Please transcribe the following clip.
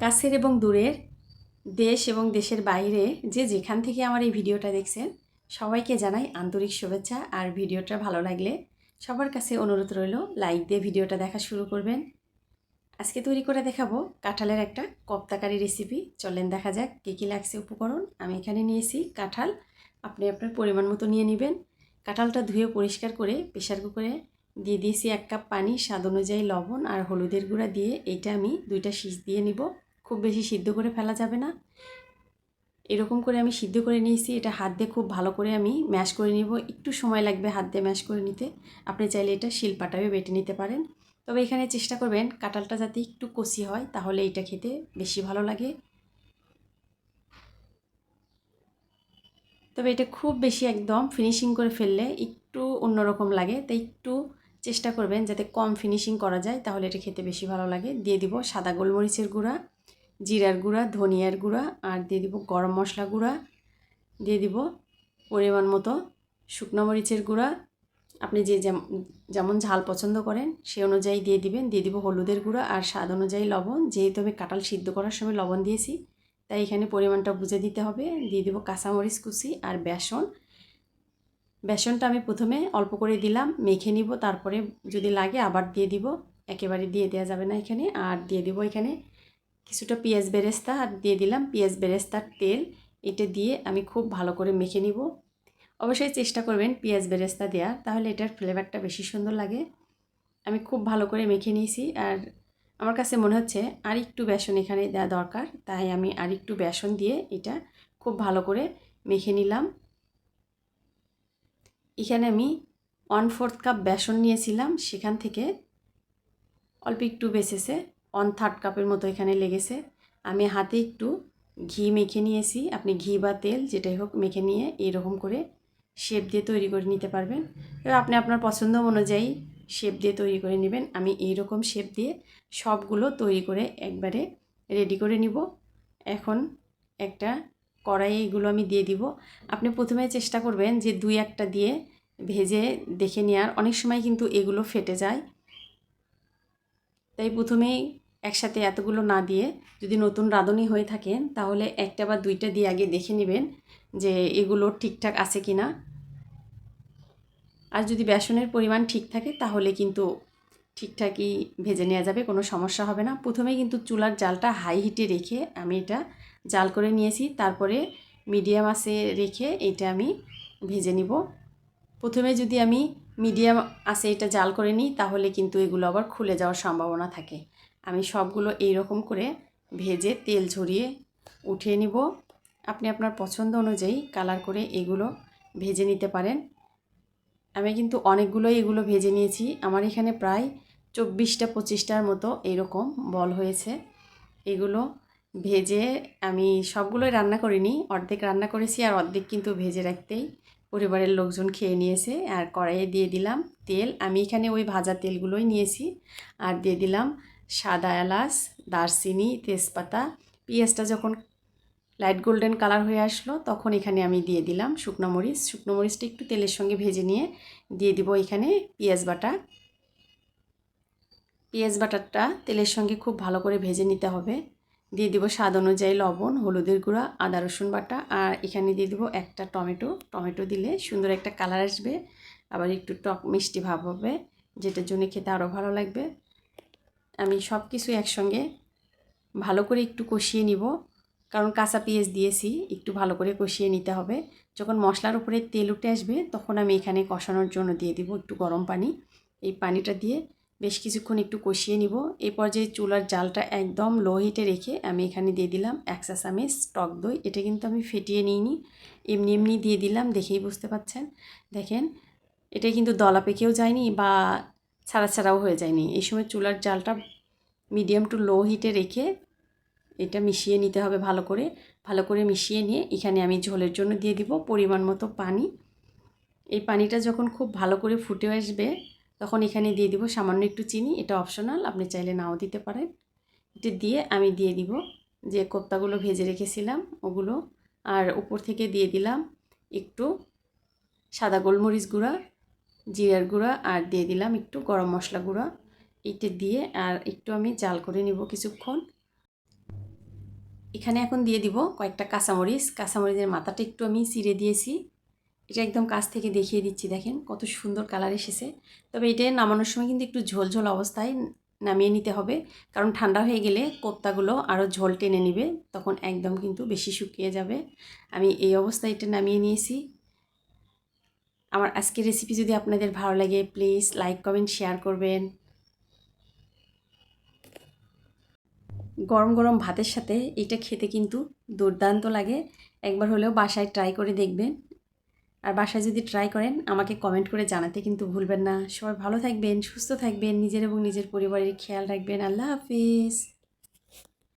কাছের এবং দূরের দেশ এবং দেশের বাইরে যে যেখান থেকে আমার এই ভিডিওটা দেখছেন, সবাইকে জানাই আন্তরিক শুভেচ্ছা। আর ভিডিওটা ভালো লাগলে সবার কাছে অনুরোধ রইল, লাইক দিয়ে ভিডিওটা দেখা শুরু করবেন। আজকে তৈরি করে দেখাবো কাঁঠালের একটা কপ্তাকারি রেসিপি চলেন দেখা যাক কী কী লাগছে উপকরণ। আমি এখানে নিয়েছি কাঁঠাল। আপনি আপনার পরিমাণ মতো নিয়ে নেবেন। কাঁঠালটা ধুয়ে পরিষ্কার করে প্রেশার কুকারে দিয়ে দিয়েছি এক কাপ পানি। স্বাদ অনুযায়ী লবণ আর হলুদের গুঁড়া দিয়ে এইটা আমি দুইটা শীষ দিয়ে নিব। খুব বেশি সিদ্ধ করে ফেলা যাবে না। এরকম করে আমি সিদ্ধ করে নিয়েছি। এটা হাত দিয়ে খুব ভালো করে আমি ম্যাশ করে নিব। একটু সময় লাগবে হাত দিয়ে ম্যাশ করে নিতে। আপনি চাইলে এটা শিলপাটাবে বেটে নিতে পারেন। তবে এখানে চেষ্টা করবেন কাঁঠালটা যাতে একটু কষি হয়, তাহলে এটা খেতে বেশি ভালো লাগে। তবে এটা খুব বেশি একদম ফিনিশিং করে ফেললে একটু অন্যরকম লাগে। তাই একটু চেষ্টা করবেন যাতে কম ফিনিশিং করা যায়, তাহলে এটা খেতে বেশি ভালো লাগে। দিয়ে দিব সাদা গোলমরিচের গুঁড়া। জিরার গুঁড়া, ধনিয়ার গুঁড়া আর দিয়ে দিব গরম মশলা গুঁড়া। দিয়ে দিব পরিমাণ মতো শুকনো মরিচের গুঁড়া। আপনি যে যেমন ঝাল পছন্দ করেন সে অনুযায়ী দিয়ে দিবেন। দিয়ে দিব হলুদের গুঁড়া আর স্বাদ অনুযায়ী লবণ। যেহেতু আমি কাঁঠাল সিদ্ধ করার সময় লবণ দিয়েছি, তাই এখানে পরিমাণটা বুঝে দিতে হবে। দিয়ে দিব কাঁচামরিচ কুচি আর বেসন। বেসনটা আমি প্রথমে অল্প করে দিলাম, মেখে নিব। তারপরে যদি লাগে আবার দিয়ে দিব। একেবারে দিয়ে দেওয়া যাবে না এখানে। আর দিয়ে দিব এখানে কিছুটা পেঁয়াজ বেরেস্তা আর দিয়ে দিলাম। পেঁয়াজ বেরেস্তার তেল এটা দিয়ে আমি খুব ভালো করে মেখে নিব। অবশ্যই চেষ্টা করবেন পেঁয়াজ বেরেস্তা দেওয়া তাহলে এটার ফ্লেভারটা বেশি সুন্দর লাগে। আমি খুব ভালো করে মেখে নিয়েছি আর আমার কাছে মনে হচ্ছে আর একটু বেসন এখানে দেওয়া দরকার, তাই আমি আর একটু বেসন দিয়ে এটা খুব ভালো করে মেখে নিলাম। এখানে আমি ওয়ান ফোর্থ কাপ বেসন নিয়েছিলাম, সেখান থেকে অল্প একটু বেঁচেছে ওয়ান থার্ড কাপের মতো এখানে লেগেছে। আমি হাতে একটু ঘি মেখে নিয়েছি। আপনি ঘি বা তেল যেটাই হোক মেখে নিয়ে এইরকম করে শেপ দিয়ে তৈরি করে নিতে পারবেন। এবার আপনি আপনার পছন্দ অনুযায়ী শেপ দিয়ে তৈরি করে নেবেন। আমি এই রকম শেপ দিয়ে সবগুলো তৈরি করে একবারে রেডি করে নিব। এখন একটা কড়াই এগুলো আমি দিয়ে দিব। আপনি প্রথমে চেষ্টা করবেন যে দুই একটা দিয়ে ভেজে দেখে নেওয়ার। অনেক সময় কিন্তু এগুলো ফেটে যায়। তাই প্রথমেই একসাথে এতগুলো না দিয়ে যদি নতুন রাঁধুনি হয়ে থাকেন তাহলে একটা বা দুইটা দিয়ে আগে দেখে নেবেন যে এগুলো ঠিকঠাক আছে কি না আর যদি বেসনের পরিমাণ ঠিক থাকে, তাহলে কিন্তু ঠিকঠাকই ভেজে নেওয়া যাবে, কোনো সমস্যা হবে না। প্রথমে কিন্তু চুলার জালটা হাই হিটে রেখে আমি এটা জাল করে নিয়েছি। তারপরে মিডিয়াম আসে রেখে এটা আমি ভেজে নিব। প্রথমে যদি আমি মিডিয়াম আসে এটা জাল করে নিই, তাহলে কিন্তু এগুলো আবার খুলে যাওয়ার সম্ভাবনা থাকে। আমি সবগুলো এই রকম করে ভেজে তেল ঝরিয়ে উঠিয়ে নিব। আপনি আপনার পছন্দ অনুযায়ী কালার করে এগুলো ভেজে নিতে পারেন। আমি কিন্তু অনেকগুলোই এগুলো ভেজে নিয়েছি। আমার এখানে প্রায় চব্বিশটা, পঁচিশটার মতো এরকম বল হয়েছে। এগুলো ভেজে আমি সবগুলোই রান্না করিনি, অর্ধেক রান্না করেছি আর অর্ধেক কিন্তু ভেজে রাখতেই পরিবারের লোকজন খেয়ে নিয়েছে আর কড়াইয়ে দিয়ে দিলাম তেল। আমি এখানে ওই ভাজা তেলগুলোই নিয়েছি আর দিয়ে দিলাম সাদা এলাচ, দারচিনি, তেজপাতা, পেঁয়াজটা যখন লাইট গোল্ডেন কালার হয়ে আসলো, তখন এখানে আমি দিয়ে দিলাম শুকনো মরিচ। শুকনো মরিচটা একটু তেলের সঙ্গে ভেজে নিয়ে দিয়ে দিব এখানে পেঁয়াজ বাটা। পেঁয়াজ বাটারটা তেলের সঙ্গে খুব ভালো করে ভেজে নিতে হবে। দিয়ে দিব স্বাদ অনুযায়ী লবণ, হলুদের গুঁড়া, আদা, রসুন বাটা আর এখানে দিয়ে দিব একটা টমেটো। টমেটো দিলে সুন্দর একটা কালার আসবে, আবার একটু টক মিষ্টি ভাব হবে, যেটার জন্য খেতে আরও ভালো লাগবে। আমি সব কিছু একসঙ্গে ভালো করে একটু কষিয়ে নিব। কারণ কাঁচা পেঁয়াজ দিয়েছি, একটু ভালো করে কষিয়ে নিতে হবে। যখন মশলার উপরে তেল উঠে আসবে, তখন আমি এখানে কষানোর জন্য দিয়ে দিব একটু গরম পানি। এই পানিটা দিয়ে বেশ কিছুক্ষণ একটু কষিয়ে নিব। এই পর্যায়ে চুলার জালটা একদম লো হিটে রেখে আমি এখানে দিয়ে দিলাম একশা চামিচ টক দই। এটা কিন্তু আমি ফেটিয়ে নিইনি, এমনি এমনি দিয়ে দিলাম, দেখেই বুঝতে পাচ্ছেন। দেখেন, এটা কিন্তু দলা পেকেও যায়নি বা ছাড়া ছাড়াও হয়ে যায়নি। এই সময় চুলার জালটা মিডিয়াম টু লো হিটে রেখে এটা মিশিয়ে নিতে হবে ভালো করে। ভালো করে মিশিয়ে নিয়ে এখানে আমি ঝোলের জন্য দিয়ে দিব পরিমাণ মতো পানি। এই পানিটা যখন খুব ভালো করে ফুটে আসবে, তখন এখানে দিয়ে দিব সামান্য একটু চিনি। এটা অপশনাল আপনি চাইলে নাও দিতে পারেন। এটা দিয়ে আমি দিয়ে দিব যে কোপ্তাগুলো ভেজে রেখেছিলাম, ওগুলো। আর উপর থেকে দিয়ে দিলাম একটু সাদা গোলমরিচ গুঁড়া জিরার গুঁড়া আর দিয়ে দিলাম একটু গরম মশলা গুঁড়া। এইটা দিয়ে আর একটু আমি জাল করে নিব কিছুক্ষণ। এখানে এখন দিয়ে দিব কয়েকটা কাঁচামরিচ। কাঁচামরিচের মাথাটা একটু আমি চিড়ে দিয়েছি। এটা একদম কাছ থেকে দেখিয়ে দিচ্ছি, দেখেন কত সুন্দর কালার এসেছে। তবে এটা নামানোর সময় কিন্তু একটু ঝোল ঝোল অবস্থায় নামিয়ে নিতে হবে। কারণ ঠান্ডা হয়ে গেলে কোপ্তাগুলো আরও ঝোল টেনে নেবে, তখন একদম কিন্তু বেশি শুকিয়ে যাবে। আমি এই অবস্থায় এটা নামিয়ে নিয়েছি। আমার আজকের রেসিপি যদি আপনাদের ভালো লাগে প্লিজ লাইক কমেন্ট শেয়ার করবেন। গরম গরম ভাতের সাথে এটা খেতে কিন্তু দুর্দান্ত লাগে। একবার হলেও বাসায় ট্রাই করে দেখবেন। আর বাসায় যদি ট্রাই করেন, আমাকে কমেন্ট করে জানাতে কিন্তু ভুলবেন না। সবাই ভালো থাকবেন, সুস্থ থাকবেন, নিজের এবং নিজের পরিবারের খেয়াল রাখবেন। আল্লাহ হাফিজ।